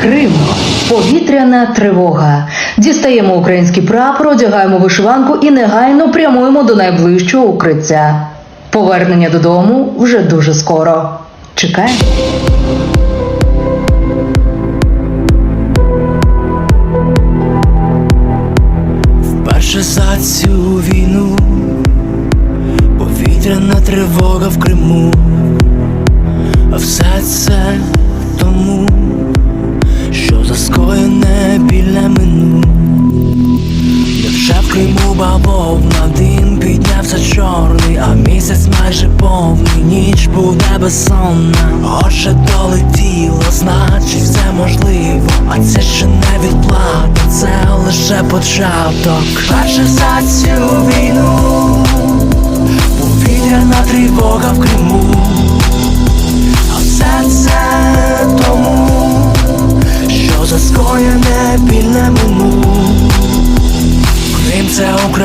Крим. Повітряна тривога. Дістаємо український прапор, одягаємо вишиванку і негайно прямуємо до найближчого укриття. Повернення додому вже дуже скоро. Чекаємо. Вперше за цю війну повітряна тривога в Криму, а все це бавовна дим піднявся чорний, а місяць майже повний, ніч буде безсонна. Отже долетіло, значить все можливо, а це ще не відплата, це лише початок. Перше за цю війну,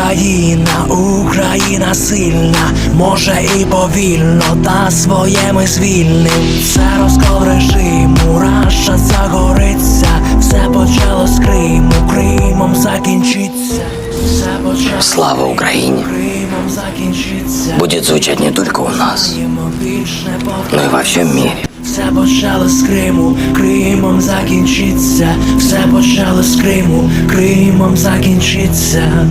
Україна, Україна сильна, може і повільно, та своє ми звільним. Це розкол режиму, Раша загориться, все почало з Криму, Кримом закінчиться. Все почало Слава Україні. Кримом закінчиться. Будет звучать не только у нас, но и во всем мире. Все почало з Криму, Кримом закінчиться, все почало з Криму, Кримом закінчиться.